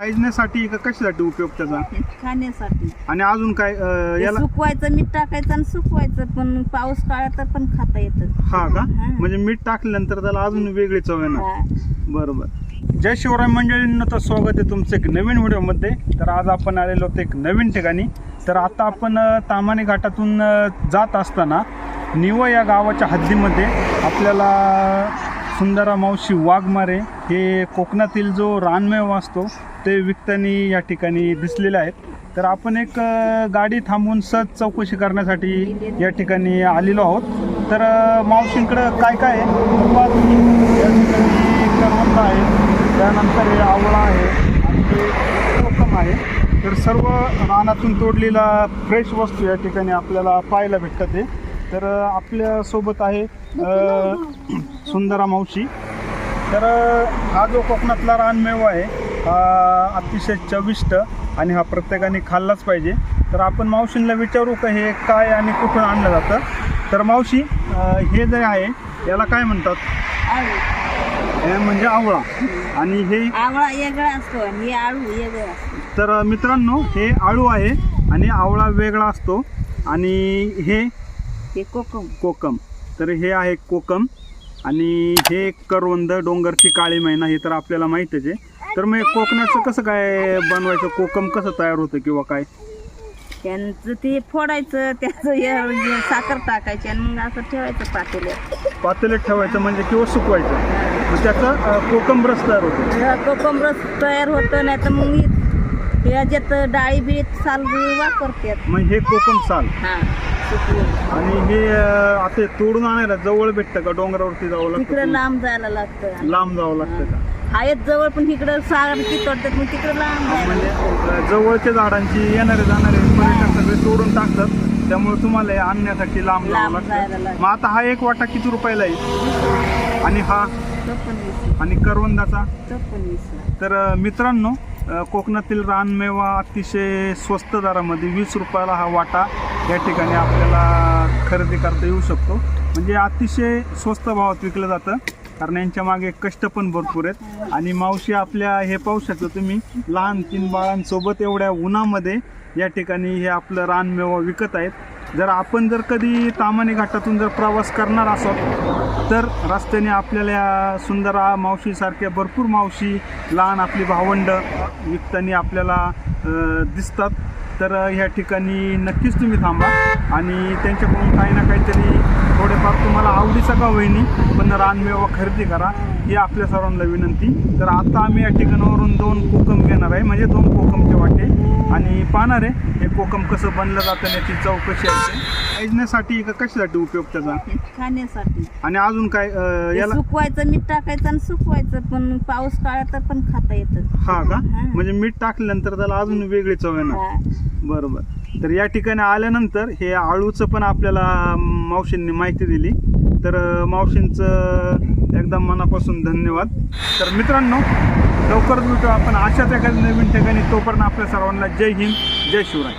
पाहिजण्यासाठी का कशासाठी उपयोग त्याचा? खाण्यासाठी. आणि अजून काय अं, याला सुकवायचं मीठ टाकायचं आणि सुकवायचं पण पाऊस काळात पण खाता येतं. हा का? हा. म्हणजे मीठ टाकल्यानंतर त्याला अजून वेगळी चव येणार. हा. बरोबर. जय शिवराय मंडळींना तर स्वागत आहे तुमचं एक नवीन व्हिडिओमध्ये. तर आज आपण आलेलो होतो एक नवीन ठिकाणी. तर आता आपण अ, तामाणे घाटातून अ, जात असताना निव या गावाच्या हद्दीमध्ये आपल्याला सुंदरा मावशी वाघमारे हे कोकणातील जो रानमेव असतो ते विकतानी या ठिकाणी दिसलेले आहेत. तर आपण एक गाडी थांबून सहज चौकशी करण्यासाठी या ठिकाणी आलेलो आहोत. तर मावशींकडं काय काय आहे? या ठिकाणी आहे. त्यानंतर हे आवळा आहे आणि कोकम आहे. तर सर्व रानातून तोडलेला फ्रेश वस्तू या ठिकाणी आपल्याला पाहायला भेटतात ते तर अ, आपल्यासोबत आहे अ, सुंदरा मावशी. तर हा जो कोकणातला रानमेवा आहे हा अतिशय चविष्ट आणि हा प्रत्येकाने खाल्लाच पाहिजे. तर आपण मावशींना विचारू का हे काय आणि कुठून आणलं जातं? तर मावशी अ, हे जे आहे याला काय म्हणतात? हे म्हणजे आवळा. आणि हे आवळा वेगळा असतो आणि हे आळू वेगळं असतो तर मित्रांनो हे आळू आहे आणि आवळा वेगळा असतो. आणि हे ते कोकम. कोकम. तर हे आहे कोकम आणि हे करवंद डोंगरची काळी मैना हे तर आपल्याला माहीतच आहे. तर मग कोकणाचं कसं काय बनवायचं? कोकम कसं तयार होतं किंवा काय? त्यांचं ते फोडायचं त्याचं हे साखर टाकायची आणि मग असं ठेवायचं पातेल्यात. पातेल्यात ठेवायचं म्हणजे किंवा सुकवायचं. मग त्याचं अं, कोकम रस तयार होतो. कोकम रस तयार होतो नाही तर मग हे- ह्याच्यात डाळी बीत साल वापरतात. मग हे कोकम साल. हा. आणि हे अं, आता हे तोडून आणायला जवळ भेटतं का? डोंगरावरती जावं तिकडं लागतं लांब जायला लागतं. लांब जावं लागतं का? आहेत जवळ पण तिकडं सागर ती तोडतात मग तिकडं लांब जायला म्हणजे लागतं. अ, जवळच्या झाडांची येणारे जाणारे पर्यटक सगळे तोडून टाकतात. त्यामुळे तुम्हाला हे आणण्यासाठी लांब जावं लांब जायला लागतं. लागतं. मग आता हा एक वाटा किती रुपयाला आहे? आणि हा? तो पण वीस. आणि करवंदाचा? तो पण वीस तर अ, मित्रांनो कोकणातील रानमेवा अतिशय स्वस्त दरामध्ये वीस रुपयाला हा वाटा या ठिकाणी आपल्याला खरेदी करता येऊ शकतो. म्हणजे अतिशय स्वस्त भावात विकलं जातं. कारण यांच्या मागे कष्ट पण भरपूर आहेत. आणि मावशी आपल्या हे पाहू शकता तुम्ही लहान तीन बाळांसोबत एवढ्या उन्हामध्ये या ठिकाणी हे आपलं रानमेवा विकत आहेत. जर आपण जर कधी तामाने घाटातून जर प्रवास करणार असोत तर रस्त्याने आपल्याला या सुंदरा मावशीसारख्या भरपूर मावशी लहान आपली भावंड विकताना आपल्याला दिसतात. तर ह्या ठिकाणी नक्कीच तुम्ही थांबा आणि त्यांच्याकडून काही ना काहीतरी थोडेफार तुम्हाला आवडीचा का होईनी पण रानमेवा खरेदी करा ही आपल्या सर्वांना विनंती. तर आता आम्ही या ठिकाणावरून दोन कोकम घेणार आहे म्हणजे दोन कोकमचे वाटे. आणि पाहणार आहे हे कोकम कसं बनलं जातं याची चव कशी असते ऐजण्यासाठी का कशासाठी उपयोग त्याचा खाण्यासाठी. आणि अजून काय अं, ते याला सुकवायचं मीठ टाकायचं आणि सुकवायचं पण पाऊस काळात पण खाता येतं. हा का. म्हणजे मीठ टाकल्यानंतर त्याला अजून वेगळी चव येणार. हा. बरोबर. तर या ठिकाणी आल्यानंतर हे आळूचं पण आपल्याला मावशींनी माहिती दिली. तर मावशींचं एकदम मनापासून धन्यवाद. तर मित्रांनो लवकरच भेटू आपण अशाच एखाद्या नवीन ठिकाणी. तोपर्यंत आपल्या सर्वांना जय हिंद जय शिवराय.